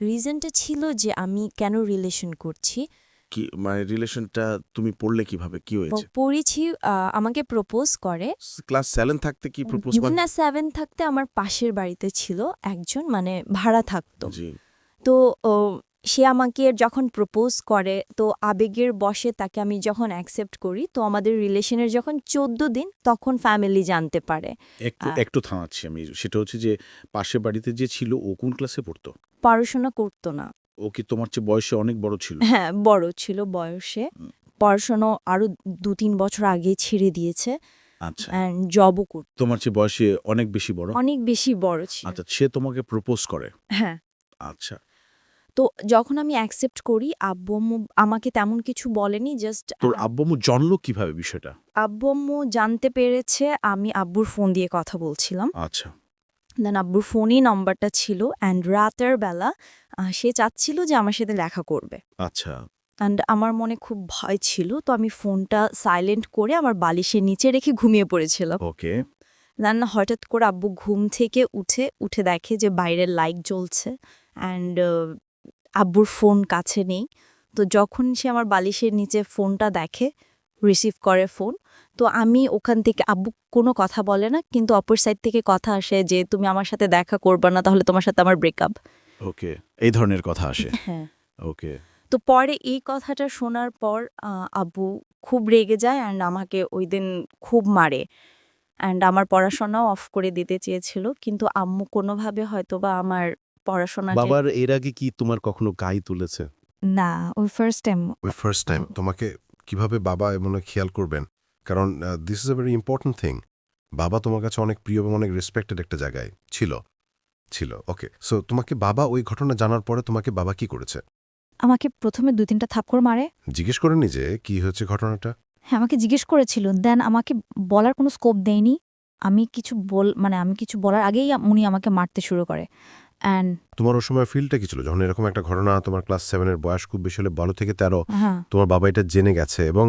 রিজনটা ছিল যে আমি কেন রিলেশন করছি? কি মানে রিলেশনটা তুমি পড়লে কীভাবে? কি হয়েছে? পড়েছি আমাকে প্রপোজ করে। ক্লাস সেভেন থাকতে কি প্রপোজ না সেভেন থাকতে আমার পাশের বাড়িতে ছিল একজন মানে ভাড়া থাকতো। জি। তো সে আমাকে যখন প্রপোজ করে তো আবেগের বসে তাকে আমি যখন অ্যাকসেপ্ট করি তো আমাদের রিলেশনের যখন চোদ্দ দিন তখন ফ্যামিলি জানতে পারে। একটু থামাচ্ছি আমি। সেটা হচ্ছে যে পাশের বাড়িতে যে ছিল ও কোন ক্লাসে পড়তো? পড়াশোনা করতো না। ও কি তোমার চেয়ে বয়সে অনেক বড় ছিল? হ্যাঁ বড় ছিল বয়সে। পড়াশোনা আরও দু তিন বছর আগে ছেড়ে দিয়েছে। আচ্ছা। অ্যান্ড জবও করতো। তোমার চেয়ে বয়সে অনেক বেশি বড়? অনেক বেশি বড় ছিল। আচ্ছা সে তোমাকে প্রপোজ করে? হ্যাঁ। আচ্ছা। তো যখন আমি অ্যাকসেপ্ট করি আব্বু আম্মু আমাকে তেমন কিছু বলেনি জাস্ট তোর আব্বামু জানলো কীভাবে বিষয়টা? আব্বু আম্মু জানতে পেরেছে আমি আব্বুর ফোন দিয়ে কথা বলছিলাম। আচ্ছা। দেন আব্বুর ফোনই নাম্বারটা ছিল অ্যান্ড রাতের বেলা সে চাচ্ছিল যে আমার সাথে দেখা করবে। আচ্ছা। অ্যান্ড আমার মনে খুব ভয় ছিল তো আমি ফোনটা সাইলেন্ট করে আমার বালিশের নিচে রেখে ঘুমিয়ে পড়েছিলাম। ওকে। দেন হঠাৎ করে আব্বু ঘুম থেকে উঠে উঠে দেখে যে বাইরের লাইট জ্বলছে অ্যান্ড আব্বুর ফোন কাছে নেই। তো যখন সে আমার বালিশের নিচে ফোনটা দেখে রিসিভ করে ফোন তো আমি ওখান থেকে আব্বু কোনো কথা বলে না কিন্তু অপর সাইড থেকে কথা আসে যে তুমি আমার সাথে দেখা করবে না তাহলে তোমার সাথে আমার ব্রেকআপ ওকে এই ধরনের কথা আসে। হ্যাঁ। ওকে। তো পরে এই কথাটা শোনার পর আব্বু খুব রেগে যায় অ্যান্ড আমাকে ওই দিন খুব মারে। অ্যান্ড আমার পড়াশোনাও অফ করে দিতে চেয়েছিল কিন্তু আম্মু কোনোভাবে হয়তো বা আমার পড়াশোনা বাবার এর আগে কি তোমার কখনো গায়ে তুলেছে? না ওই ফার্স্ট টাইম ওই ফার্স্ট টাইম তোমাকে কীভাবে বাবা এমন খেয়াল করবেন? কারণ this is a very important thing বাবা তোমার কাছে অনেক প্রিয় এবং অনেক রেসপেক্টেড একটা জায়গায় ছিল। ছিল ওকে সো তোমাকে বাবা ওই ঘটনা জানার পরে তোমাকে বাবা কি করেছে? আমাকে প্রথমে দুই তিনটা থাপ্পড় মারে। জিজ্ঞেস করেনি যে কি হয়েছে ঘটনাটা? হ্যাঁ আমাকে জিজ্ঞেস করেছিল। দেন আমাকে বলার কোনো স্কোপ দেয়নি। আমি কিছু বল মানে আমি কিছু বলার আগেই উনি আমাকে মারতে শুরু করে। অ্যান্ড তোমার ওই সময় ফিলটা কি ছিল? যখন এরকম একটা ঘটনা তোমার ক্লাস সেভেনের বয়স খুব বেশি হলে বারো থেকে তেরো হ্যাঁ। তোমার বাবা এটা জেনে গেছে এবং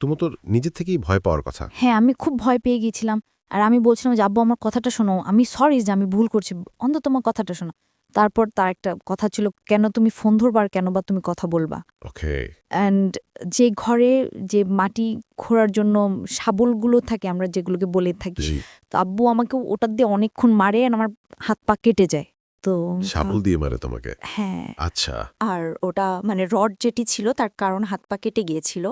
তুমি তো নিজের থেকেই ভয় পাওয়ার কথা। হ্যাঁ আমি খুব ভয় পেয়ে গিয়েছিলাম। আর আমি বলছিলাম যে আব্বু আমার কথাটা শোনো। আমি সরি যে আমি ভুল করছি। অন্তত তোমার কথাটা শোনো। তারপর তার একটা কথা ছিল কেন তুমি ফোন ধরবার কেন বা তুমি কথা বলবা? ওকে অ্যান্ড যে ঘরে যে মাটি খোঁড়ার জন্য শাবলগুলো থাকে আমরা যেগুলোকে বলে থাকি তো আব্বু আমাকে ওটা দিয়ে অনেকক্ষণ মারে আমার হাত পা কেটে যায়। তো শাবল দিয়ে মারে তোমাকে? হ্যাঁ। আচ্ছা। আর ওটা মানে রড যেটি ছিল তার কারণ হাত পা কেটে গিয়েছিল।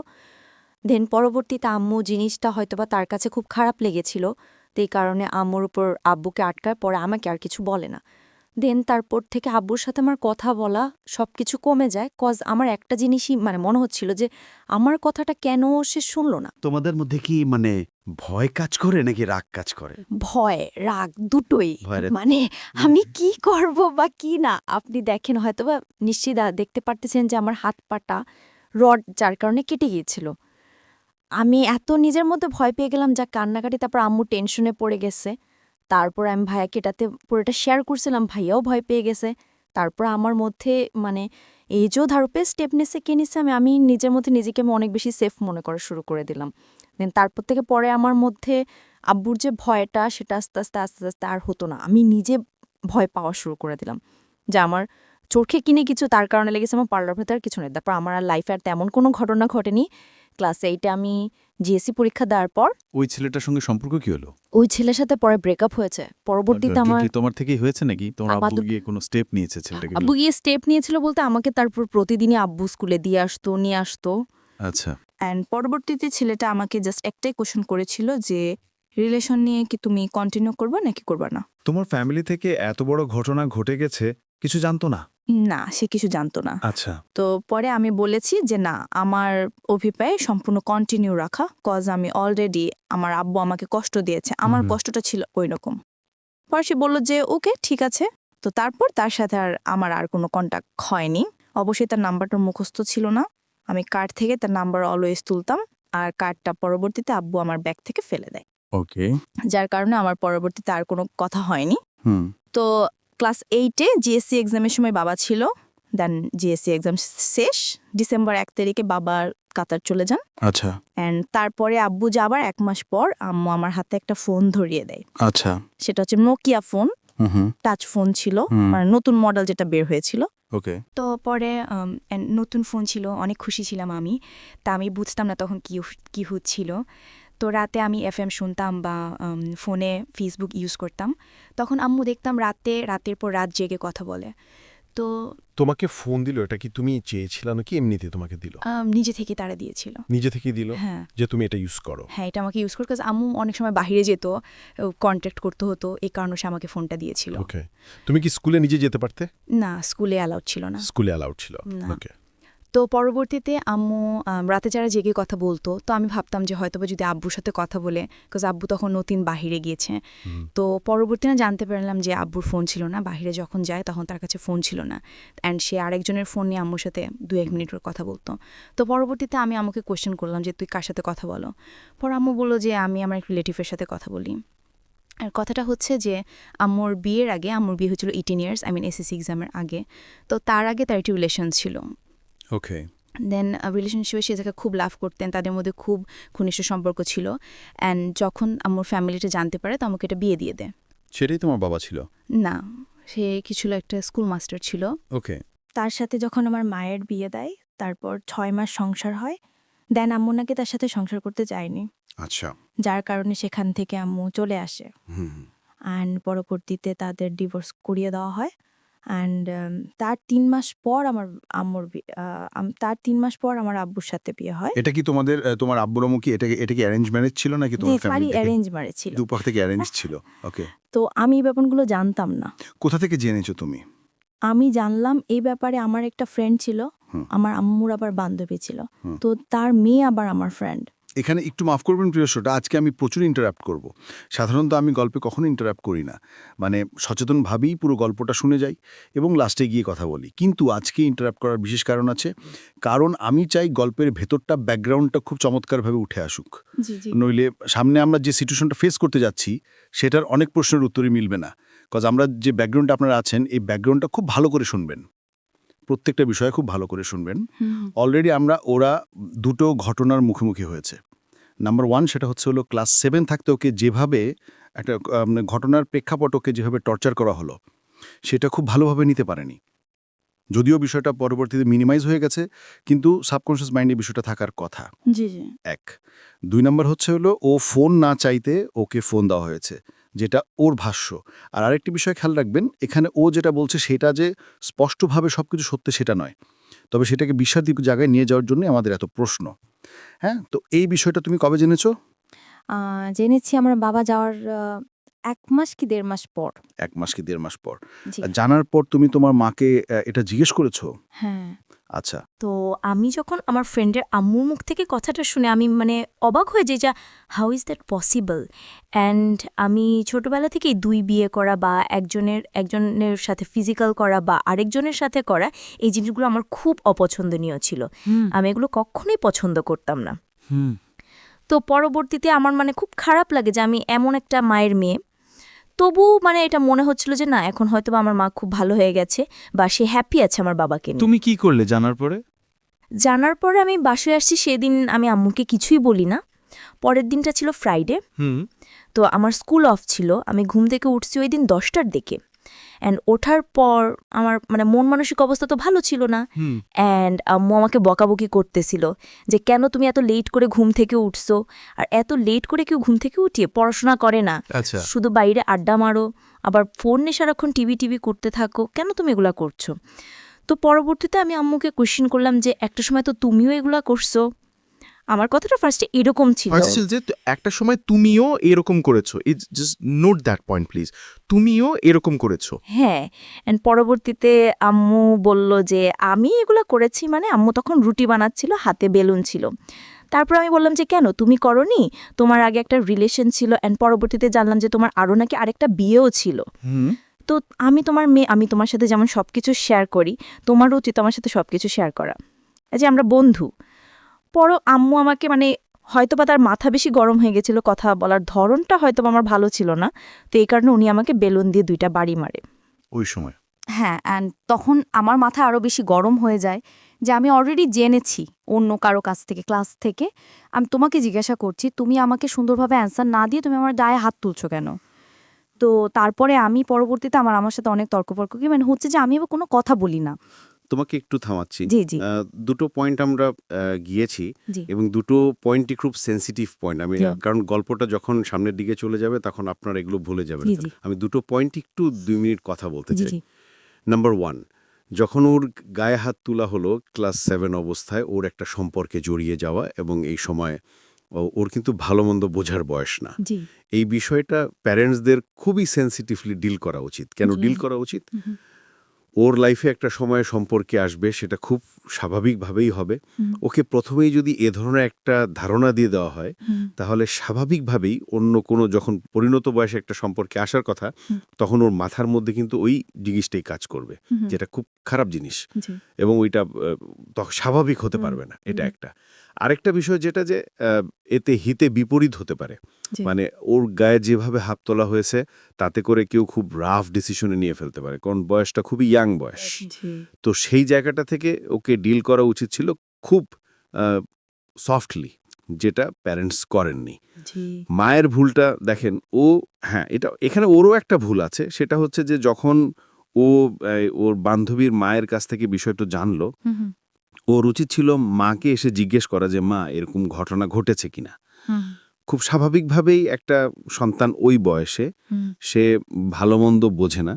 দেন পরবর্তীতে আম্মু জিনিসটা হয়তোবা তার কাছে খুব খারাপ লেগেছিল। তো এই কারণে আম্মুর উপর আব্বুকে আটকার পরে আমাকে আর কিছু বলে না। দেন তারপর থেকে আব্বুর সাথে আমার কথা বলা সব কিছু কমে যায় কজ আমার একটা জিনিসই মানে মনে হচ্ছিল যে আমার কথাটা কেন সে শুনলো না তোমাদের মধ্যে কি মানে ভয় কাজ করে নাকি রাগ কাজ করে? ভয় রাগ দুটোই। মানে আমি কি করব বা কি না? আপনি দেখেন হয়তোবা নিশ্চিত আ- দেখতে পারতেছেন যে আমার হাত পাটা রড যার কারণে কেটে গিয়েছিল। আমি এত নিজের মধ্যে ভয় পেয়ে গেলাম যা কান্নাকাটি তারপর আম্মু টেনশনে পড়ে গেছে। তারপর আমি ভাইয়াকে এটাতে পুরোটা শেয়ার করছিলাম ভাইয়াও ভয় পেয়ে গেছে। তারপর আমার মধ্যে মানে যে ধারপে স্টেপ নিছে কে আমি আমি নিজের মধ্যে নিজেকে অনেক বেশি সেফ মনে করা শুরু করে দিলাম। দেন তারপর থেকে পরে আমার মধ্যে আব্বুর যে ভয়টা, সেটা আস্তে আস্তে আস্তে আস্তে আর হতো না। আমি নিজে ভয় পাওয়া শুরু করে দিলাম যে আমার চোখে কিনে কিছু, তার কারণে লেগেছে আমার পার্লার ভেতরে কিছু নেই। তারপর আমার আর লাইফে আর তেমন কোনো ঘটনা ঘটেনি। ক্লাস এইটে আমি জিএসসি পরীক্ষা দেওয়ার পর ওই ছেলেটার সঙ্গে সম্পর্ক কি হলো? ওই ছেলের সাথে পরে ব্রেকআপ হয়েছে। পরবর্তীতে আমার কি তোমার থেকেই হয়েছে নাকি? তোমার আব্বু গিয়ে কোনো স্টেপ নিয়েছে ছেলেটাকে আব্বু গিয়ে স্টেপ নিয়েছিল বলতে আমাকে তারপর প্রতিদিনই আব্বু স্কুলে দিয়ে আসতো নিয়ে আসতো। আচ্ছা। অ্যান্ড পরবর্তীতে ছেলেটা আমাকে জাস্ট একটাই কোশ্চেন করেছিল যে রিলেশন নিয়ে কি তুমি কন্টিনিউ করবা নাকি করবে না? তোমার ফ্যামিলি থেকে এত বড় ঘটনা ঘটে গেছে কিছু জানতো না? না সে কিছু জানতো না। আচ্ছা। তো পরে আমি বলেছি যে না আমার অভিপ্রায় সম্পূর্ণ কন্টিনিউ রাখা কজ আমি অলরেডি আমার আব্বু আমাকে কষ্ট দিয়েছে। আমার কষ্টটা ছিল ওই রকম। পরে সে বলল যে ওকে ঠিক আছে। তো তারপর তার সাথে আর আমার আর কোনো কন্ট্যাক্ট হয়নি। অবশ্যই তার নাম্বারটা মুখস্থ ছিল না। আমি কার্ড থেকে তার নাম্বার অলওয়েজ তুলতাম আর কার্ডটা পরবর্তীতে আব্বু আমার ব্যাগ থেকে ফেলে দেয়। ওকে। যার কারণে আমার পরবর্তীতে আর কোনো কথা হয়নি। তো ক্লাস এইটে জিএসসি এক্সামের সময় বাবা ছিল। দেন জিএসসি এক্সাম শেষ। ডিসেম্বর এক তারিখে বাবার কাতার চলে যান। আচ্ছা। অ্যান্ড তারপরে আব্বু যাবার এক মাস পর আম্মু আমার হাতে একটা ফোন ধরিয়ে দেয়। আচ্ছা। সেটা হচ্ছে নোকিয়া ফোন টাচ ফোন ছিল। মানে নতুন মডেল যেটা বের হয়েছিল। ওকে তো পরে নতুন ফোন ছিল। অনেক খুশি ছিলাম আমি। তা আমি বুঝতাম না তখন কি কি হচ্ছিল। তো রাতে আমি এফ এম শুনতাম বা ফোনে ফেসবুক ইউজ করতাম। তখন আম্মু দেখতাম রাতে রাতের পর রাত জেগে কথা বলে। তো তোমাকে ফোন দিল? এটা কি তুমি চেয়েছিল নাকি এমনিতে তোমাকে দিল? নিজে থেকে তারা দিয়েছিল। নিজে থেকেই দিল? হ্যাঁ। যে তুমি এটা ইউজ করো। হ্যাঁ এটা আমাকে ইউজ করে কাজ আম্মু অনেক সময় বাইরে যেত কন্ট্যাক্ট করতে হতো এই কারণে সে আমাকে ফোনটা দিয়েছিল। ওকে তুমি কি স্কুলে নিজে যেতে পারতে? না স্কুলে অ্যালাউড ছিল না। স্কুলে অ্যালাউড ছিল। ওকে তো পরবর্তীতে আম্মু রাতে যারা জেগে কথা বলতো তো আমি ভাবতাম যে হয়তোবা যদি আব্বুর সাথে কথা বলে বিকজ আব্বু তখন নতুন বাহিরে গিয়েছে। তো পরবর্তীতে জানতে পারলাম যে আব্বুর ফোন ছিল না বাহিরে যখন যায় তখন তার কাছে ফোন ছিল না। অ্যান্ড সে আরেকজনের ফোন নিয়ে আম্মুর সাথে দু এক মিনিটের কথা বলতো। তো পরবর্তীতে আমি আমাকে কোয়েশ্চেন করলাম যে তুই কার সাথে কথা বলো? পর আম্মু বলল যে আমি আমার এক রিলেটিভের সাথে কথা বলি। আর কথাটা হচ্ছে যে আম্মুর বিয়ের আগে আম্মুর বিয়ে হয়েছিল eighteen years I mean SSC এক্সামের আগে। তো তার আগে তার একটি রিলেশন ছিল। ওকে দেন রিলেশনশিপে সে যাকে খুব লাভ করতেন তাদের মধ্যে খুব ঘনিষ্ঠ সম্পর্ক ছিল। অ্যান্ড যখন আমার ফ্যামিলিটা জানতে পারে তো আমাকে এটা বিয়ে দিয়ে দেয়। সেটাই তোমার বাবা ছিল? না সে কিছু একটা স্কুল মাস্টার ছিল। ওকে তার সাথে যখন আমার মায়ের বিয়ে দেয় তারপর ছয় মাস সংসার হয়। দেন আম্মু নাকি তার সাথে সংসার করতে চায়নি আচ্ছা। যার কারণে সেখান থেকে আম্মু চলে আসে। হুম অ্যান্ড পরবর্তীতে তাদের ডিভোর্স করিয়ে দেওয়া হয়। অ্যান্ড তার তিন মাস পর আমার আম্মুর তার তিন মাস পর আমার আব্বুর সাথে বিয়ে হয়। এটা কি তোমাদের তোমার আব্বুর আম্মু কি এটা এটা কি অ্যারেঞ্জ ম্যারেজ ছিল নাকি তোমার ফ্যামিলি অ্যারেঞ্জ ম্যারেজ ছিল। দুপাখ থেকে অ্যারেঞ্জ ছিল ওকে তো আমি এই ব্যাপারগুলো জানতাম না। কোথা থেকে জেনেছো তুমি? আমি জানলাম এই ব্যাপারে আমার একটা ফ্রেন্ড ছিল আমার আম্মুর আবার বান্ধবী ছিল। তো তার মেয়ে আবার আমার ফ্রেন্ড এখানে একটু মাফ করবেন প্রিয় শ্রোতা আজকে আমি প্রচুর ইন্টারাপ্ট করব। সাধারণত আমি গল্পে কখনো ইন্টারাপ্ট করি না। মানে সচেতনভাবেই পুরো গল্পটা শুনে যাই এবং লাস্টে গিয়ে কথা বলি। কিন্তু আজকে ইন্টারাপ্ট করার বিশেষ কারণ আছে কারণ আমি চাই গল্পের ভেতরটা ব্যাকগ্রাউন্ডটা খুব চমৎকারভাবে উঠে আসুক। নইলে সামনে আমরা যে সিচুয়েশনটা ফেস করতে যাচ্ছি সেটার অনেক প্রশ্নের উত্তরই মিলবে না। কজ আমরা যে ব্যাকগ্রাউন্ডটা আপনারা আছেন এই ব্যাকগ্রাউন্ডটা খুব ভালো করে শুনবেন। প্রত্যেকটা বিষয়ে খুব ভালো করে শুনবেন। অলরেডি আমরা ওরা দুটো ঘটনার মুখোমুখি হয়েছে। নাম্বার ওয়ান সেটা হচ্ছে হলো ক্লাস সেভেন থাকতে ওকে যেভাবে একটা ঘটনার প্রেক্ষাপট ওকে যেভাবে টর্চার করা হলো সেটা খুব ভালোভাবে নিতে পারেনি। যদিও বিষয়টা পরবর্তীতে মিনিমাইজ হয়ে গেছে কিন্তু সাবকনশিয়াস মাইন্ডে বিষয়টা থাকার কথা। জি জি। এক। দুই নম্বর হচ্ছে হলো ও ফোন না চাইতে ওকে ফোন দেওয়া হয়েছে। যেটা ওর ভাষ্য। আর আরেকটি বিষয় খেয়াল রাখবেন এখানে ও যেটা বলছে সেটা যে স্পষ্টভাবে সব কিছু সত্য সেটা নয়। তবে সেটাকে বিশ্বাদী জায়গায় নিয়ে যাওয়ার জন্য আমাদের এত প্রশ্ন। হ্যাঁ? তো এই বিষয়টা তুমি কবে জেনেছো? জেনেছি আমার বাবা যাওয়ার এক মাস কি দেড় মাস পর। এক মাস কি দেড় মাস পর। জানার পর তুমি তোমার মাকে এটা জিজ্ঞেস করেছ? হ্যাঁ। আচ্ছা। তো আমি যখন আমার ফ্রেন্ডের আম্মুর মুখ থেকে কথাটা শুনে আমি মানে অবাক হয়ে যাই যা how is that possible and আমি ছোটবেলা থেকেই দুই বিয়ে করা বা একজনের একজনের সাথে ফিজিক্যাল করা বা আরেকজনের সাথে করা এই জিনিসগুলো আমার খুব অপছন্দনীয় ছিল। আমি এগুলো কখনোই পছন্দ করতাম না। হুম। তো পরবর্তীতে আমার মানে খুব খারাপ লাগে যে আমি এমন একটা মায়ের মেয়ে তবু মানে এটা মনে হচ্ছিল যে না এখন হয়তো আমার মা খুব ভালো হয়ে গেছে বা সে হ্যাপি আছে আমার বাবাকে নিয়ে। তুমি কি করলে জানার পরে? জানার পরে আমি বাসায় আসছি সেদিন আমি আম্মুকে কিছুই বলি না। পরের দিনটা ছিল ফ্রাইডে হুম। তো আমার স্কুল অফ ছিল আমি ঘুম থেকে উঠছি ওই দিন দশটার দিকে। অ্যান্ড ওঠার পর আমার মানে মন মানসিক অবস্থা তো ভালো ছিল না। অ্যান্ড আম্মু আমাকে বকাবকি করতেছিল যে কেন তুমি এত লেট করে ঘুম থেকে উঠছো? আর এত লেট করে কেউ ঘুম থেকে উঠিয়ে পড়াশোনা করে না। আচ্ছা। শুধু বাইরে আড্ডা মারো আবার ফোন নিয়ে সারাক্ষণ টিভি টিভি করতে থাকো কেন তুমি এগুলা করছ? তো পরবর্তীতে আমি আম্মুকে কোশ্চিন করলাম যে একটা সময় তো তুমিও এগুলা করছ? আমার কথাটা ফার্স্টে এরকম ছিল। যে একটা সময় তুমিও এরকম করেছ। It's just note that point please তুমিও এরকম করেছ। হ্যাঁ অ্যান্ড পরবর্তীতে আম্মু বলল যে আমি এগুলো করেছি মানে আম্মু তখন রুটি বানাচ্ছিল হাতে বেলুন ছিল। তারপর আমি বললাম যে কেন? তুমি করনি? তোমার আগে একটা রিলেশন ছিল অ্যান্ড পরবর্তীতে জানলাম যে তোমার আরও নাকি আরেকটা বিয়েও ছিল। তো আমি তোমার মেয়ে আমি তোমার সাথে যেমন সব কিছু শেয়ার করি তোমারও উচিত আমার সাথে সব কিছু শেয়ার করা যে আমরা বন্ধু পরও আম্মু আমাকে মানে হয়তো বা তার মাথা বেশি গরম হয়ে গেছিল কথা বলার ধরনটা হয়তো আমার ভালো ছিল না। তো এই কারণে উনি আমাকে বেলুন দিয়ে দুইটা বাড়ি মারে। ওই সময়? হ্যাঁ অ্যান্ড তখন আমার মাথা আরও বেশি গরম হয়ে যায় যে আমি অলরেডি জেনেছি অন্য কারও কাছ থেকে ক্লাস থেকে। আমি তোমাকে জিজ্ঞাসা করছি তুমি আমাকে সুন্দরভাবে অ্যান্সার না দিয়ে তুমি আমার গায়ে হাত তুলছো কেন? তো তারপরে আমি পরবর্তীতে আমার আমার সাথে অনেক তর্কপর্ক কি মানে হচ্ছে যে আমি এবার কোনো কথা বলি না। তোমাকে একটু থামাচ্ছি। দুটো পয়েন্ট আমরা গিয়েছি এবং দুটো পয়েন্টই খুব সেন্সিটিভ পয়েন্ট আমি কারণ গল্পটা যখন সামনের দিকে চলে যাবে তখন আপনার এগুলো ভুলে যাবেন আমি দুটো পয়েন্ট একটু দুই মিনিট কথা বলতে চাই। নাম্বার ওয়ান যখন ওর গায়ে হাত তোলা হলো ক্লাস সেভেন অবস্থায় ওর একটা সম্পর্কে জড়িয়ে যাওয়া এবং এই সময় ওর কিন্তু ভালো মন্দ বোঝার বয়স না। এই বিষয়টা প্যারেন্টসদের খুবই সেন্সিটিভলি ডিল করা উচিত। কেন ডিল করা উচিত। ওর লাইফে একটা সময় সম্পর্কে আসবে সেটা খুব স্বাভাবিকভাবেই হবে। ওকে প্রথমেই যদি এ ধরনের একটা ধারণা দিয়ে দেওয়া হয় তাহলে স্বাভাবিকভাবেই অন্য কোনো যখন পরিণত বয়সে একটা সম্পর্কে আসার কথা তখন ওর মাথার মধ্যে কিন্তু ওই জিনিসটাই কাজ করবে যেটা খুব খারাপ জিনিস। এবং ওইটা স্বাভাবিক হতে পারবে না এটা একটা। আরেকটা বিষয় যেটা যে এতে হিতে বিপরীত হতে পারে। মানে ওর গায়ে যেভাবে হাত তোলা হয়েছে তাতে করে কেউ খুব রাফ ডিসিশনে নিয়ে ফেলতে পারে কারণ বয়সটা খুবই ইয়াং বয়স। তো সেই জায়গাটা থেকে ওকে ডিল করা উচিত ছিল খুব সফটলি যেটা প্যারেন্টস করেননি। মায়ের ভুলটা দেখেন ও হ্যাঁ এটা এখানে ওরও একটা ভুল আছে সেটা হচ্ছে যে যখন ও ওর বান্ধবীর মায়ের কাছ থেকে বিষয়টা জানলো ওর উচিত ছিল মাকে এসে জিজ্ঞেস করা যে মা এরকম ঘটনা ঘটেছে কিনা? খুব স্বাভাবিকভাবেই একটা সন্তান ওই বয়সে সে ভালো মন্দ বোঝে না।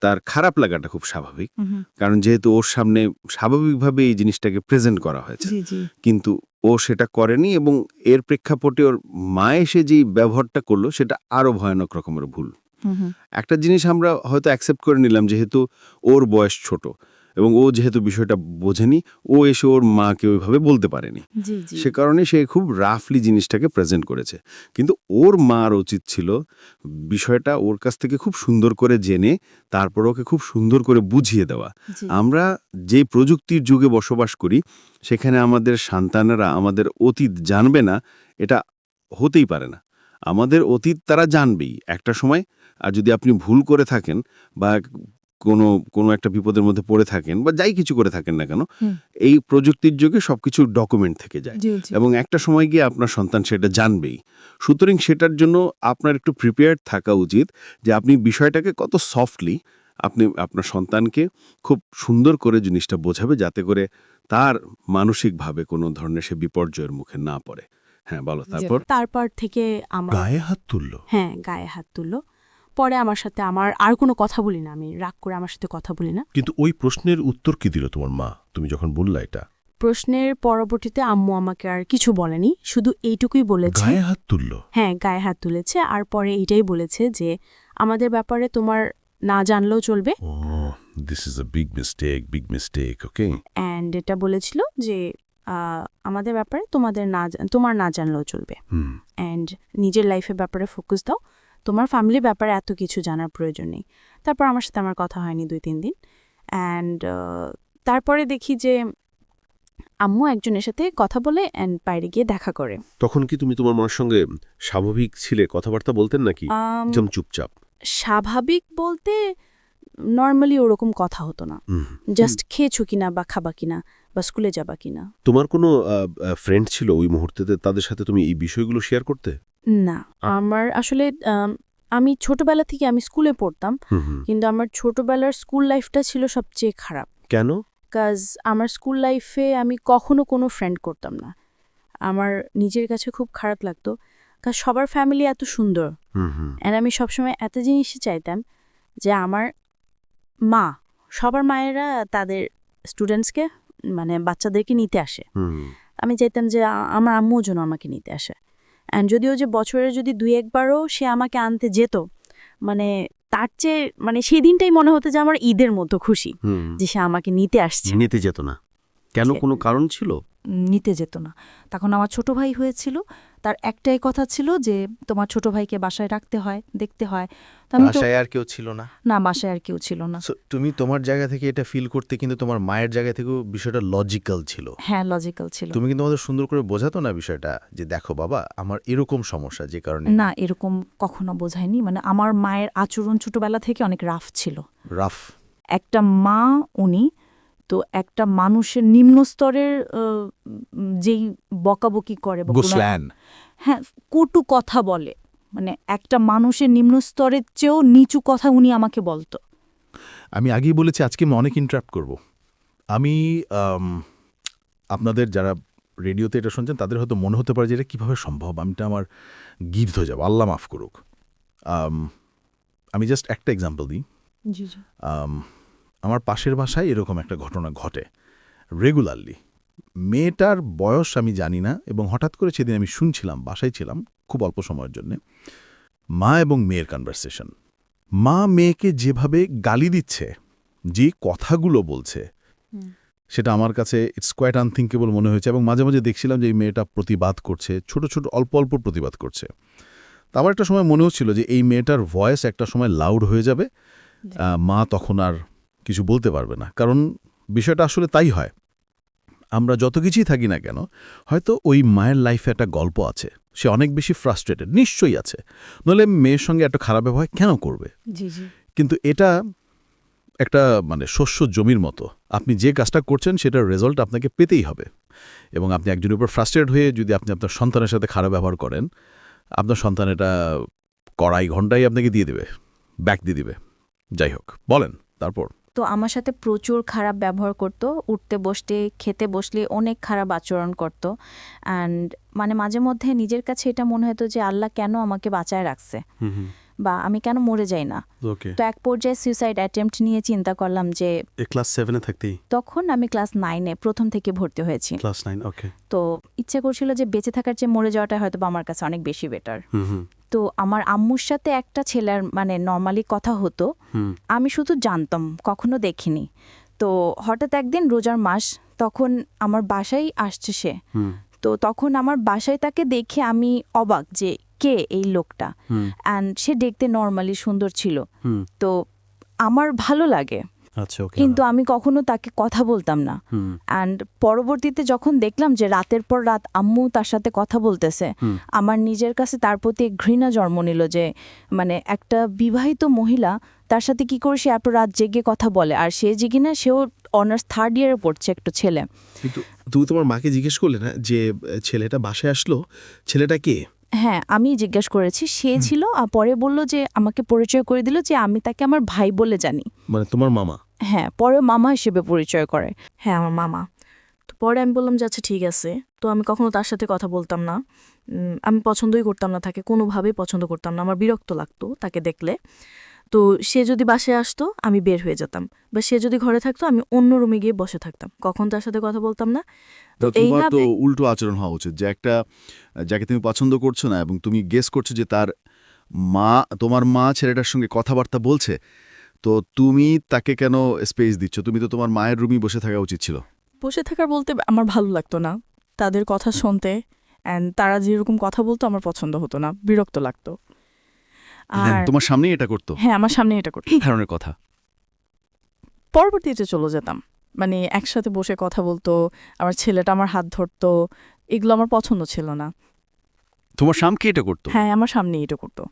তার খারাপ লাগাটা খুব স্বাভাবিক। কারণ যেহেতু ওর সামনে স্বাভাবিকভাবে এই জিনিসটাকে প্রেজেন্ট করা হয়েছে। কিন্তু ও সেটা করেনি এবং এর প্রেক্ষাপটে ওর মা এসে যেই ব্যবহারটা করল সেটা আরও ভয়ানক রকমের ভুল। একটা জিনিস আমরা হয়তো অ্যাকসেপ্ট করে নিলাম যেহেতু ওর বয়স ছোট। এবং ও যেহেতু বিষয়টা বোঝেনি ও এসে ওর মাকে ওইভাবে বলতে পারেনি। সে কারণে সে খুব রাফলি জিনিসটাকে প্রেজেন্ট করেছে। কিন্তু ওর মার উচিত ছিল বিষয়টা ওর কাছ থেকে খুব সুন্দর করে জেনে তারপর ওকে খুব সুন্দর করে বুঝিয়ে দেওয়া। আমরা যে প্রযুক্তির যুগে বসবাস করি সেখানে আমাদের সন্তানেরা আমাদের অতীত জানবে না এটা হতেই পারে না। আমাদের অতীত তারা জানবেই। একটা সময় আর যদি আপনি ভুল করে থাকেন বা কোনো কোনো একটা বিপদের মধ্যে পড়ে থাকেন বা যাই কিছু করে থাকেন না কেন এই প্রযুক্তির যুগে সবকিছু ডকুমেন্ট থেকে যায়। এবং একটা সময় গিয়ে আপনার সন্তান সেটা জানবেই। সুতরাং সেটার জন্য আপনার একটু প্রিপেয়ার্ড থাকা উচিত যে আপনি বিষয়টাকে কত সফটলি আপনি আপনার সন্তানকে খুব সুন্দর করে জিনিসটা বোঝাবে যাতে করে তার মানসিকভাবে কোনো ধরনের সে বিপর্যয়ের মুখে না পড়ে। হ্যাঁ বলো তারপর? তারপর থেকে আমার গায়ে হাত তুললো? হ্যাঁ গায়ে হাত তুললো। পরে আমার সাথে আমার আর কোনো কথা বলি না আমি রাগ করে আমার সাথে কথা বলি না। কিন্তু ওই প্রশ্নের উত্তর কি দিল তোমার মা? তুমি যখন বললা এটা। প্রশ্নের পরবর্তীতে আম্মু আমাকে আর কিছু বলেনি শুধু এইটুকুই বলেছে। গায়ে হাত তুললো? হ্যাঁ গায়ে হাত তুলেছে আর পরে এইটাই বলেছে যে আমাদের ব্যাপারে তোমার না জানলেও চলবে। This is a big mistake big mistake okay and এটা বলেছিল যে আমাদের ব্যাপারে তোমাদের না তোমার না জানলেও চলবে। অ্যান্ড নিজের লাইফের ব্যাপারে ফোকাস দাও। তোমার ফ্যামিলির ব্যাপারে এত কিছু জানার প্রয়োজন নেই। তারপর আমার সাথে আমার কথা হয়নি দুই তিন দিন। অ্যান্ড তারপরে দেখি যে আম্মু একজনের সাথে কথা বলে অ্যান্ড বাইরে গিয়ে দেখা করে। তখন কি তুমি তোমার মার সঙ্গে স্বাভাবিক ছিলে? কথাবার্তা বলতেন নাকি? একদম চুপচাপ। স্বাভাবিক বলতে নর্মালি ওরকম কথা হতো না। জাস্ট খেয়েছো কিনা বা খাবা কিনা বা স্কুলে যাবা কিনা। তোমার কোনো ফ্রেন্ড ছিল ওই মুহূর্তে? তাদের সাথে তুমি এই বিষয়গুলো শেয়ার করতে? না। আমার আসলে আমি ছোটবেলা থেকে আমি স্কুলে পড়তাম। কিন্তু আমার ছোটবেলার স্কুল লাইফটা ছিল সবচেয়ে খারাপ। কেন? কাজ আমার স্কুল লাইফে আমি কখনো কোনো ফ্রেন্ড করতাম না। আমার নিজের কাছে খুব খারাপ লাগতো। কাজ সবার ফ্যামিলি এত সুন্দর। অ্যান্ড আমি সবসময় এত জিনিসই চাইতাম যে আমার মা সবার মায়েরা তাদের স্টুডেন্টসকে মানে বাচ্চাদেরকে নিতে আসে। আমি চাইতাম যে আমার আম্মুও যেন আমাকে নিতে আসে। অ্যান্ড যদিও যে বছরে যদি দুই একবারও সে আমাকে আনতে যেত মানে তার চেয়ে মানে সেই দিনটাই মনে হতো যে আমার ঈদের মতো খুশি যে সে আমাকে নিতে আসছে। নিতে যেত না। কেন কোনো কারণ ছিল? নিতে যেত না। তখন আমার ছোট ভাই হয়েছিল তার একটাই কথা ছিল যে তোমার ছোট ভাইকে বাসায় রাখতে হয় দেখতে হয়। আমি বাসায় আর কেউ ছিল না? না বাসায় আর কেউ ছিল না। তুমি তোমার জায়গা থেকে এটা ফিল করতে কিন্তু তোমার মায়ের জায়গা থেকেও বিষয়টা লজিক্যাল ছিল। হ্যাঁ লজিক্যাল ছিল। তুমি কিন্তু আমাদের সুন্দর করে বোঝাতো না বিষয়টা? যে দেখো বাবা আমার এরকম সমস্যা যে কারণে। না এরকম কখনো বোঝায়নি। মানে আমার মায়ের আচরণ ছোটবেলা থেকে অনেক রাফ ছিল। রাফ একটা মা উনি তো একটা মানুষের নিম্ন স্তরের যেই বকাবকি করে গুসল্যান হ্যাঁ কটু কথা বলে। মানে একটা মানুষের নিম্ন স্তরের চেয়েও নিচু কথা উনি আমাকে বলতো। আমি আগেই বলেছি আজকে আমি অনেক ইন্টারাপ্ট করব। আমি আপনাদের যারা রেডিওতে এটা শুনছেন তাদের হয়তো মনে হতে পারে যে এটা কীভাবে সম্ভব? আমিটা আমার গিফট হয়ে যাব। আল্লাহ মাফ করুক। আমি জাস্ট একটা এক্সাম্পল দিই। আমার পাশের বাসায় এরকম একটা ঘটনা ঘটে। রেগুলারলি মেয়েটার বয়স আমি জানি না এবং হঠাৎ করে সেদিন আমি শুনছিলাম বাসায় ছিলাম খুব অল্প সময়ের জন্য মা এবং মেয়ের কনভারসেশন মা মেয়েকে যেভাবে গালি দিচ্ছে যে কথাগুলো বলছে সেটা আমার কাছে ইটস কোয়াইট আনথিঙ্কেবল মনে হয়েছে এবং মাঝে মাঝে দেখছিলাম যে এই মেয়েটা প্রতিবাদ করছে ছোট ছোট অল্প অল্প প্রতিবাদ করছে। তা আমার একটা সময় মনে হচ্ছিল যে এই মেয়েটার ভয়েস একটা সময় লাউড হয়ে যাবে আহ, মা তখন আর কিছু বলতে পারবে না। কারণ বিষয়টা আসলে তাই হয়। আমরা যত কিছুই থাকি না কেন হয়তো ওই মায়ের লাইফে একটা গল্প আছে। সে অনেক বেশি ফ্রাস্ট্রেটেড নিশ্চয়ই আছে। নইলে মেয়ের সঙ্গে একটা খারাপ ব্যবহার কেন করবে? কিন্তু এটা একটা মানে শস্য জমির মতো। আপনি যে কাজটা করছেন সেটার রেজাল্ট আপনাকে পেতেই হবে। এবং আপনি একজনের উপর ফ্রাস্ট্রেট হয়ে যদি আপনি আপনার সন্তানের সাথে খারাপ ব্যবহার করেন আপনার সন্তান এটা কড়াই ঘন্টাই আপনাকে দিয়ে দেবে ব্যাক দিয়ে দিবে। যাই হোক বলেন তারপর? তো আমার সাথে প্রচুর খারাপ ব্যবহার করত। উঠতে বসতে খেতে বসলে অনেক খারাপ আচরণ করত। অ্যান্ড মানে মাঝে মধ্যে নিজের কাছে এটা মনে হতো যে আল্লাহ কেন আমাকে বাঁচায় রাখছে? বা আমি কেন মরে যাই না? তো এক পর্যায়ে সুইসাইড অ্যাটেম্প্ট নিয়ে চিন্তা করলাম যে ক্লাস সেভেনে থাকতেই? তখন আমি ক্লাস নাইনে প্রথম থেকে ভর্তি হয়েছি। ক্লাস নাইন ওকে তো ইচ্ছে করছিল যে বেঁচে থাকার চেয়ে মরে যাওয়াটা হয়তো আমার কাছে অনেক বেশি বেটার তো আমার আম্মুর সাথে একটা ছেলের মানে নর্মালি কথা হতো। আমি শুধু জানতাম কখনো দেখিনি। তো হঠাৎ একদিন রোজার মাস তখন আমার বাসায় আসছে সে। তো তখন আমার বাসায় তাকে দেখে আমি অবাক যে কে এই লোকটা? অ্যান্ড সে দেখতে নর্মালি সুন্দর ছিল। তো আমার ভালো লাগে। কিন্তু আমি কখনো তাকে কথা বলতাম না। অ্যান্ড পরবর্তীতে যখন দেখলাম যে রাতের পর রাত আম্মু তার সাথে কথা বলতেছে আমার নিজের কাছে তার প্রতি ঘৃণা জন্ম নিল যে মানে একটা বিবাহিত মহিলা তার সাথে কি করে সে এত রাত জেগে কথা বলে? আর সে যে কিনা সেও অনার্স থার্ড ইয়ারে পড়ছে একটু ছেলে। কিন্তু তুমি তোমার মাকে জিজ্ঞেস করলে না যে ছেলেটা বাসায় আসলো? ছেলেটা কে? হ্যাঁ আমি জিজ্ঞেস করেছি। সে ছিল আর পরে বলল যে আমাকে পরিচয় করে দিল যে আমি তাকে আমার ভাই বলে জানি। মানে তোমার মামা? হ্যাঁ পরে মামা হিসেবে পরিচয় করে। হ্যাঁ আমার মামা। তো পরে আমি বললাম যে আচ্ছা ঠিক আছে। তো আমি কখনো তার সাথে কথা বলতাম না। আমি পছন্দই করতাম না তাকে কোনোভাবেই পছন্দ করতাম না। আমার বিরক্ত লাগতো তাকে দেখলে। তো সে যদি বাসায় আসতো আমি বের হয়ে যেতাম। বা সে যদি ঘরে থাকতো আমি অন্য রুমে গিয়ে বসে থাকতাম। কখন তার সাথে কথা বলতাম না? তো তো উল্টো আচরণ হওয়া উচিত যে একটা যাকে তুমি পছন্দ করছ না এবং তুমি গেস করছ যে তার মা তোমার মা ছেলেটার সঙ্গে কথাবার্তা বলছে তো তুমি তাকে কেন স্পেস দিচ্ছ? তুমি তো তোমার মায়ের রুমই বসে থাকা উচিত ছিল। বসে থাকার বলতে আমার ভালো লাগতো না। তাদের কথা শুনতে অ্যান্ড তারা যেরকম কথা বলতো আমার পছন্দ হতো না। বিরক্ত লাগতো। হ্যাঁ, আর তোমার সামনেই এটা করতো? হ্যাঁ আমার সামনে এটা করতো। ধরনের কথা। পরবর্তীতে চলে যেতাম। মানে একসাথে বসে কথা বলতো আমার ছেলেটা আমার হাত ধরতো এগুলো আমার পছন্দ ছিল না। তোমার শামকে এটা করতো? হ্যাঁ আমার সামনে এটা করতো।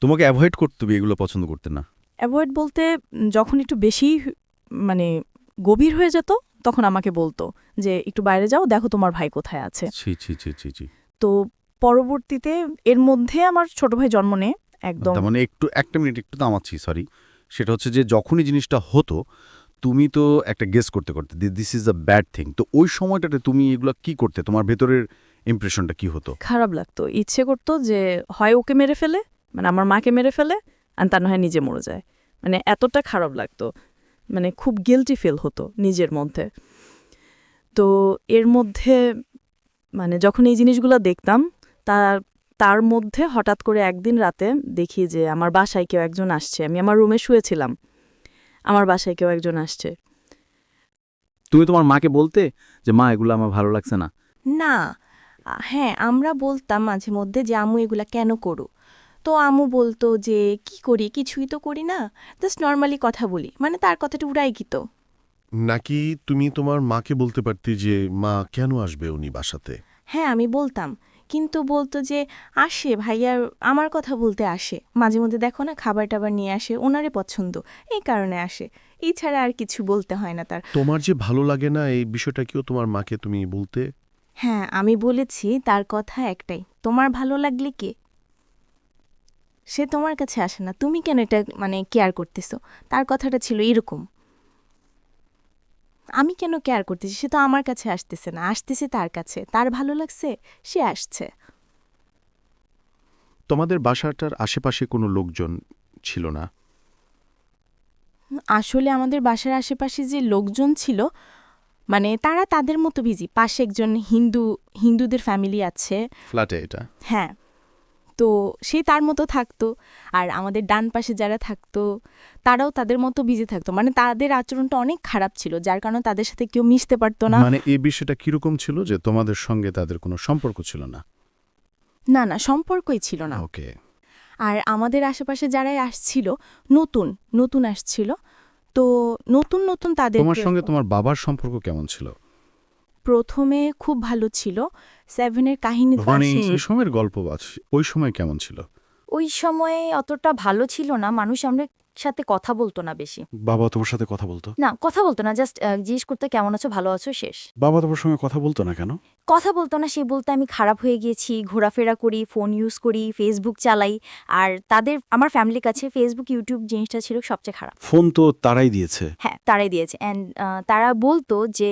তোমাকে অ্যাভয়েড করতে এগুলো পছন্দ করতে না। অ্যাভয়েড বলতে যখন একটু বেশি মানে গভীর হয়ে যেত তখন আমাকে বলতো যে একটু বাইরে যাও দেখো তোমার ভাই কোথায় আছে। তো পরবর্তীতে এর মধ্যে আমার ছোট ভাই জন্ম নেয় একদম মানে একটু একটা মিনিট একটু থামাচ্ছি সরি সেটা হচ্ছে যে যখনই জিনিসটা হতো তুমি তো একটা গেস করতে করতে this is a bad thing তো ওই সময়টাতে তুমি এগুলো কি করতে? তোমার ভেতরের ইমপ্রেশনটা কি হতো? খারাপ লাগতো। ইচ্ছে করতো যে হয় ওকে মেরে ফেলে? মানে আমার মাকে মেরে ফেলে আর তা নয় নিজে মরে যায়। মানে এতটা খারাপ লাগতো। মানে খুব গিলটি ফিল হতো নিজের মধ্যে। তো এর মধ্যে মানে যখন এই জিনিসগুলো দেখতাম তার তার মধ্যে হঠাৎ করে একদিন রাতে দেখি যে আমার বাসায় কেউ একজন আসছে। আমি আমার রুমে শুয়েছিলাম। আমার বাসায় কেউ একজন আসছে। তুমি তোমার মাকে বলতে যে মা এগুলো আমার ভালো লাগছে না না। হ্যাঁ আমরা বলতাম মাঝে মধ্যে যে আমু এগুলা কেন করো? তো আমু বলতো যে কি করি? কিছুই তো করি না। জাস্ট নর্মালি কথা বলি। মানে তার কথাটা উড়াই গিত নাকি তুমি তোমার মাকে বলতে পারতে যে মা কেন আসবে উনি বাসাতে? হ্যাঁ আমি বলতাম। কিন্তু বলতো যে আসে ভাইয়ার আমার কথা বলতে আসে। মাঝে মধ্যে দেখো না খাবার টাবার নিয়ে আসে ওনারে পছন্দ। এই কারণে আসে। এছাড়া আর কিছু বলতে হয় না তার। তোমার যে ভালো লাগে না এই বিষয়টা কিও তোমার মাকে তুমি বলতে? হ্যাঁ আমি বলেছি তার কথা একটাই। তোমার ভালো লাগলে কে? সে তোমার কাছে আসে না। তুমি কেন এটা মানে কেয়ার করতেছো? তার কথাটা ছিল এরকম। আমি কেন কেয়ার করতেছি? সে তো আমার কাছে আসতেছে না। আসতেছে তার কাছে। তার ভালো লাগছে সে আসছে। তোমাদের বাসাটার আশেপাশে কোনো লোকজন ছিল না? আসলে আমাদের বাসার আশেপাশে যে লোকজন ছিল মানে তারা তাদের মতো বিজি পাশে একজন হিন্দু হিন্দুদের ফ্যামিলি আছে। ফ্ল্যাটে এটা? হ্যাঁ। তো সে তার মতো থাকতো। আর আমাদের ডান পাশে যারা থাকতো তারাও তাদের মতো বিজি থাকতো। মানে তাদের আচরণটা অনেক খারাপ ছিল যার কারণে তাদের সাথে কেউ মিশতে পারতো না। মানে এই বিষয়টা কীরকম ছিল যে তোমাদের সঙ্গে তাদের কোনো সম্পর্ক ছিল না? না না সম্পর্কই ছিল না। ওকে। আর আমাদের আশেপাশে যারাই আসছিল নতুন নতুন আসছিল তো নতুন নতুন তাদের তোমার সঙ্গে তোমার বাবার সম্পর্ক কেমন ছিল? প্রথমে খুব ভালো ছিল। সেভেনের কাহিনী। এই সময়ের গল্প ওই সময় কেমন ছিল? ওই সময়ে অতটা ভালো ছিল না মানুষ আমরা সাথে কথা বলতো না বেশি। বাবা তোমার সাথে কথা বলতো? না কথা বলতো না জাস্ট জিজ্ঞেস করতে কেমন আছো? ভালো আছো? শেষ। বাবা তোমার সঙ্গে কথা বলতো না কেন? কথা বলতো না সে বলতে আমি খারাপ হয়ে গিয়েছি ঘোরাফেরা করি ফোন ইউজ করি ফেসবুক চালাই আর তাদের আমার ফ্যামিলির কাছে ফেসবুক ইউটিউব জিনিসটা ছিল সবচেয়ে খারাপ। ফোন তো তারাই দিয়েছে। হ্যাঁ তারাই দিয়েছে। অ্যান্ড তারা বলতো যে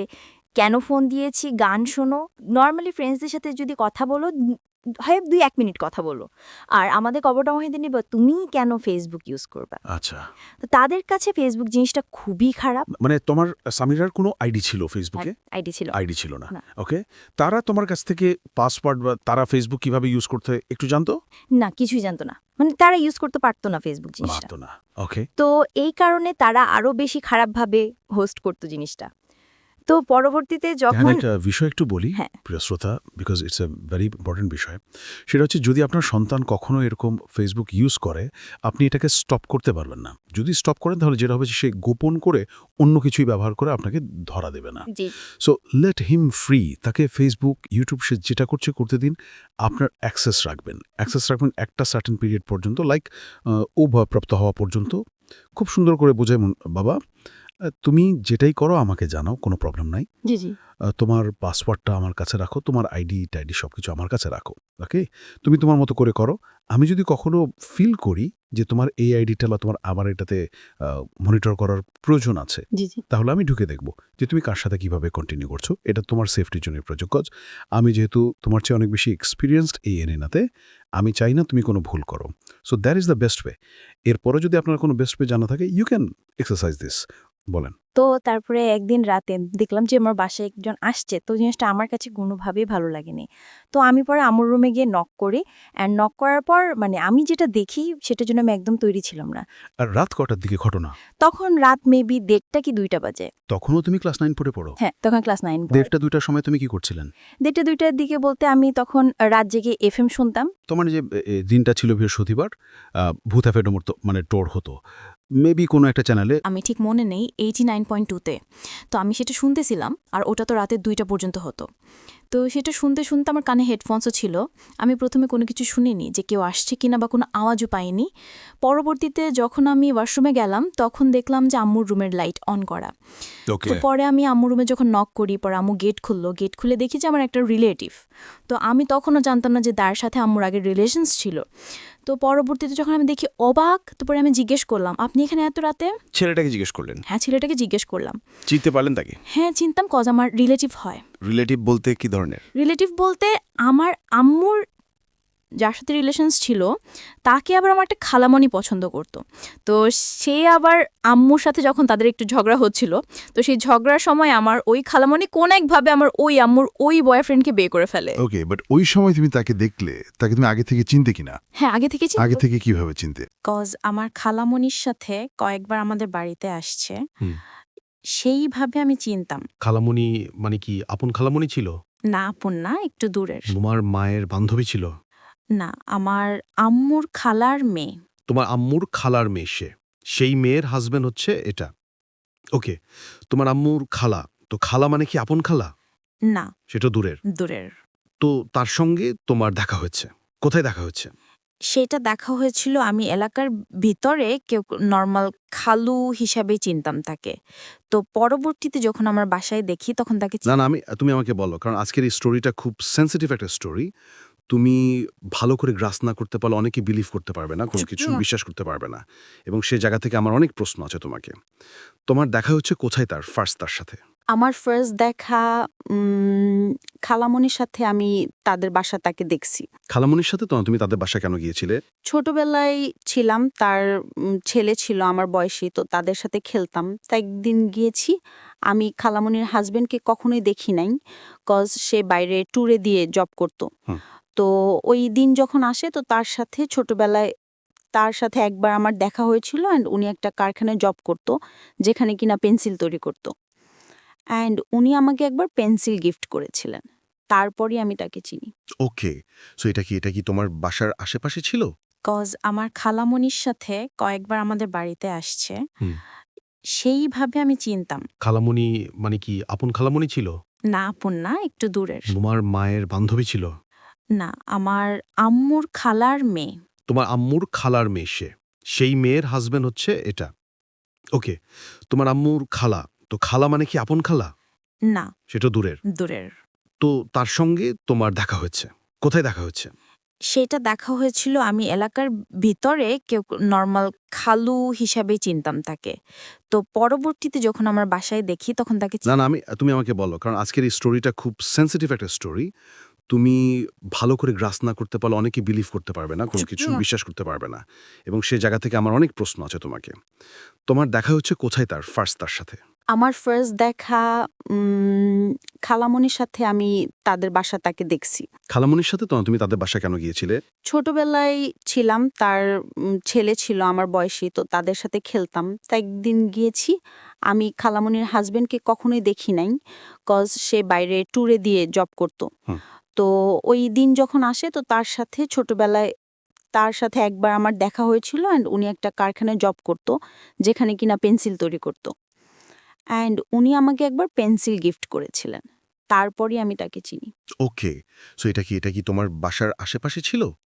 কেন ফোন দিয়েছি গান শোনো। নর্মালি ফ্রেন্ডসদের সাথে যদি কথা বলো হয় দুই এক মিনিট কথা বলো। আর আমাদের কবরটা মহিদিন নিব তুমি কেন ফেসবুক ইউজ করবে? আচ্ছা। তো তাদের কাছে ফেসবুক জিনিসটা খুবই খারাপ। মানে তোমার সামিরার কোনো আইডি ছিল ফেসবুকে আইডি ছিল। আইডি ছিল না। না। ওকে তারা তোমার কাছ থেকে পাসওয়ার্ড বা তারা ফেসবুক কীভাবে ইউজ করতে একটু জানতো? না কিছুই জানতো না। মানে তারা ইউজ করতে পারতো না ফেসবুক জিনিসটা। পারতো না। ওকে তো এই কারণে তারা আরও বেশি খারাপভাবে হোস্ট করতো জিনিসটা। তো পরবর্তীতে যখন একটা বিষয় একটু বলি হ্যাঁ। প্রিয় শ্রোতা? Because it's a very important বিষয়। সেটা হচ্ছে যদি আপনার সন্তান কখনো এরকম ফেসবুক ইউজ করে আপনি এটাকে স্টপ করতে পারবেন না। যদি স্টপ করেন তাহলে যেটা হবে সে গোপন করে অন্য কিছুই ব্যবহার করে আপনাকে ধরা দেবে না। সো লেট হিম ফ্রি তাকে ফেসবুক ইউটিউব সে যেটা করছে করতে দিন আপনার অ্যাক্সেস রাখবেন। অ্যাক্সেস রাখবেন একটা সার্টেন পিরিয়ড পর্যন্ত লাইক ও ভয়প্রাপ্ত হওয়া পর্যন্ত। খুব সুন্দর করে বোঝায় বাবা তুমি যেটাই করো আমাকে জানাও কোনো প্রবলেম নাই। জি জি। তোমার পাসওয়ার্ডটা আমার কাছে রাখো তোমার আইডি টাইডি সব কিছু আমার কাছে রাখো ওকে তুমি তোমার মতো করে করো। আমি যদি কখনো ফিল করি যে তোমার এই আইডিটা বা তোমার আমার এটাতে মনিটর করার প্রয়োজন আছে তাহলে আমি ঢুকে দেখব যে তুমি কার সাথে কীভাবে কন্টিনিউ করছ। এটা তোমার সেফটির জন্য কজ আমি যেহেতু তোমার চেয়ে অনেক বেশি এক্সপিরিয়েন্সড এই এরিনাতে আমি চাই না তুমি কোনো ভুল করো। So that is the best way এরপরে যদি আপনার কোনো বেস্ট ওয়ে জানা থাকে ইউ ক্যান এক্সারসাইজ দিস বলেন। তো তারপরে একদিন রাতে দেখলাম যে আমার বাসায় একজন আসছে তো জিনিসটা আমার কাছে কোনোভাবেই ভালো লাগেনি। তো আমি পরে আমার রুমে গিয়ে নক করি অ্যান্ড নক করার পর মানে আমি যেটা দেখি সেটার জন্য আমি একদম তৈরি ছিলাম না। আর রাত কটার দিকে ঘটনা? তখন রাত মেবি দেড়টা কি দুইটা বাজে। তখনও তুমি ক্লাস নাইন পড়ে পড়ো? হ্যাঁ তখন ক্লাস নাইন দেড়টা দুইটার সময় তুমি কি করছিলেন? দেড়টা দুইটার দিকে বলতে আমি তখন রাত জেগে এফ এম শুনতাম। তোমার যে দিনটা ছিল বৃহস্পতিবার তো মানে টোর হতো। মেবি কোনো একটা চ্যানেলে আমি ঠিক মনে নেই এইটি নাইন পয়েন্ট টুতে তো। আমি সেটা শুনতেছিলাম, আর ওটা তো রাতে দুইটা পর্যন্ত হতো। তো সেটা শুনতে শুনতে আমার কানে হেডফোনসও ছিল। আমি প্রথমে কোনো কিছু শুনিনি যে কেউ আসছে কিনা বা কোনো আওয়াজও পাইনি। পরবর্তীতে যখন আমি ওয়াশরুমে গেলাম তখন দেখলাম যে আম্মুর রুমের লাইট অন করা। তো পরে আমি আম্মুর রুমে যখন নক করি পরে আম্মু গেট খুললো। গেট খুলে দেখি যে আমার একটা রিলেটিভ তো আমি তখনও জানতাম না যে তার সাথে আম্মুর আগের রিলেশনস ছিল। তো পরবর্তীতে যখন আমি দেখি অবাক তো পরে আমি জিজ্ঞেস করলাম আপনি এখানে এত রাতে? ছেলেটাকে জিজ্ঞেস করলেন? হ্যাঁ ছেলেটাকে জিজ্ঞেস করলাম। চিনতে পারলেন তাকে? হ্যাঁ চিনতাম কজ আমার রিলেটিভ হয়। রিলেটিভ বলতে কি ধরনের? রিলেটিভ বলতে আমার আম্মুর যার সাথে রিলেশনস ছিল তাকে আবার আমার একটা খালামণি পছন্দ করত। তো সে আবার আম্মুর সাথে যখন তাদের একটু ঝগড়া হচ্ছিল তো সেই ঝগড়ার সময় আমার ওই খালামণি কোন একভাবে আমার ওই আম্মুর ওই বয়ফ্রেন্ডকে বিয়ে করে ফেলে। ওকে বাট ওই সময় তুমি তাকে দেখলে তাকে তুমি আগে থেকে চিনতে কিনা? হ্যাঁ আগে থেকে চিনতো। আগে থেকে কীভাবে চিনতে? কজ আমার খালামণির সাথে কয়েকবার আমাদের বাড়িতে আসছে। হুম। সেইভাবে আমি চিনতাম। খালামণি মানে কি আপন খালামণি ছিল? না আপন না একটু দূরের। তোমার মায়ের বান্ধবী ছিল? না আমার আম্মুর খালার মেয়ে। তোমার আম্মুর খালার মেয়ে সে। সেই মেয়ের হাজবেন্ড হচ্ছে এটা। ওকে তোমার আম্মুর খালা। তো খালা মানে কি আপন খালা? না। সেটা দূরের। দূরের। তো তার সঙ্গে তোমার দেখা হয়েছে। কোথায় দেখা হচ্ছে সেটা দেখা হয়েছিল আমি এলাকার ভিতরে কেউ নর্মাল খালু হিসাবে চিনতাম তাকে। তো পরবর্তীতে যখন আমার বাসায় দেখি তখন তাকে না না আমি তুমি আমাকে বলো কারণ আজকের এই স্টোরিটা খুব সেন্সিটিভ একটা স্টোরি তুমি ভালো করে গ্রাস না করতে পারলে অনেকে বিলিভ করতে পারবে না কোনো কিছু বিশ্বাস করতে পারবে না। এবং সে জায়গা থেকে আমার অনেক প্রশ্ন আছে তোমাকে। তোমার দেখা হচ্ছে কোথায় তার? ফার্স্ট তার সাথে। আমার ফার্স্ট দেখা উম, খালামণির সাথে আমি তাদের বাসা তাকে দেখছি। খালামনির সাথে তো তুমি তাদের বাসা কেন গিয়েছিলে? ছোটবেলায় ছিলাম তার ছেলে ছিল আমার বয়সী তো তাদের সাথে খেলতাম। তা একদিন গিয়েছি আমি খালামণির হাজবেন্ডকে কখনোই দেখি নাই কজ সে বাইরে ট্যুরে দিয়ে জব করত। তো ওই দিন যখন আসে তো তার সাথে ছোটবেলায় তার সাথে একবার আমার দেখা হয়েছিল অ্যান্ড উনি একটা কারখানায় জব করত যেখানে কিনা পেন্সিল তৈরি করত। অ্যান্ড উনি আমাকে একবার পেন্সিল গিফট করেছিলেন। তারপরই আমি তাকে চিনি। ওকে সো এটা কি এটা কি তোমার বাসার আশেপাশে ছিল? কজ আমার খালামণির সাথে কয়েকবার আমাদের বাড়িতে আসছে। সেইভাবে আমি চিনতাম। খালামণি মানে কি আপন খালামণি ছিল? না আপন না একটু দূরের। তোমার মায়ের বান্ধবী ছিল? না আমার আম্মুর খালার মেয়ে। তোমার আম্মুর খালার মেয়ে সে। সেই মেয়ের হাজবেন্ড হচ্ছে এটা। ওকে তোমার আম্মুর খালা। তো খালা মানে কি আপন খালা? না। সেটা দূরের। দূরের। তো তার সঙ্গে তোমার দেখা হয়েছে। কোথায় দেখা হচ্ছে সেটা দেখা হয়েছিল আমি এলাকার ভিতরে কেউ নর্মাল খালু হিসাবে চিনতাম তাকে। তো পরবর্তীতে যখন আমার বাসায় দেখি তখন তাকে না না আমি তুমি আমাকে বলো কারণ আজকের এই স্টোরিটা খুব সেন্সিটিভ একটা স্টোরি তুমি ভালো করে গ্রাস না করতে পারলে অনেকে বিলিভ করতে পারবে না কোনো কিছু বিশ্বাস করতে পারবে না। এবং সে জায়গা থেকে আমার অনেক প্রশ্ন আছে তোমাকে। তোমার দেখা হচ্ছে কোথায় তার ফার্স্ট তার সাথে? আমার ফার্স্ট দেখা উম, খালামণির সাথে আমি তাদের বাসা তাকে দেখছি। খালামনির সাথে তো তুমি তাদের বাসা কেন গিয়েছিলে? ছোটবেলায় ছিলাম তার ছেলে ছিল আমার বয়সী তো তাদের সাথে খেলতাম। তা একদিন গিয়েছি আমি খালামণির হাজবেন্ডকে কখনোই দেখি নাই কজ সে বাইরে ট্যুরে দিয়ে জব করত। তো ওই দিন যখন আসে তো তার সাথে ছোটবেলায় তার সাথে একবার আমার দেখা হয়েছিল অ্যান্ড উনি একটা কারখানায় জব করত যেখানে কিনা পেন্সিল তৈরি করত। অ্যান্ড উনি আমাকে একবার পেন্সিল গিফট করেছিলেন। তারপরই আমি তাকে চিনি। ওকে সো এটা কি এটা কি তোমার বাসার আশেপাশে ছিল?